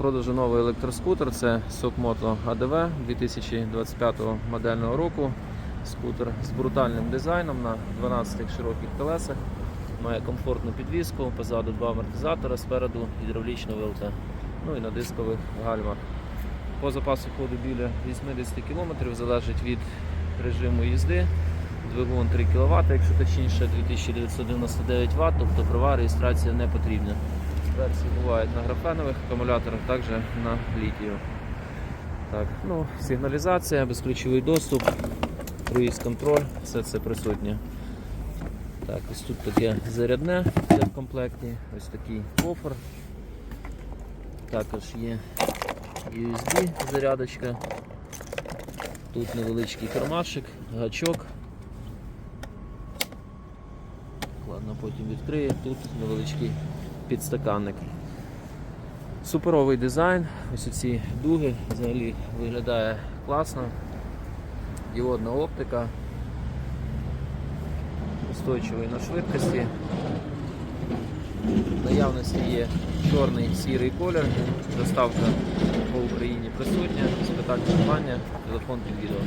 продажу новий електроскутер. Це Sokmoto ADV 2025 модельного року. Скутер з брутальним дизайном на 12 широких колесах. Має комфортну підвіску, позаду два амортизатора, спереду гідравлічна вилка. Ну і на дискових гальмах. По запасу ходу біля 80 км залежить від режиму їзди. Двигун 3 кВт, якщо точніше 2999 Вт, тобто права реєстрація не потрібна. Версії бувають на графенових акумуляторах, також на літію. Так, ну, сигналізація, безключовий доступ, круїз контроль, все це присутнє. Так, ось тут таке зарядне в комплекті, ось такий кофр. Також є USB зарядочка. Тут невеличкий кармашик, гачок. Ладно, потім відкриє. Тут невеличкий підстаканник. Суперовий дизайн, ось ці дуги взагалі виглядає класно. Діодна оптика, устойчивий на швидкості. В наявності є чорний сірий колір, доставка по Україні присутня, з питань придбання, телефон під відео.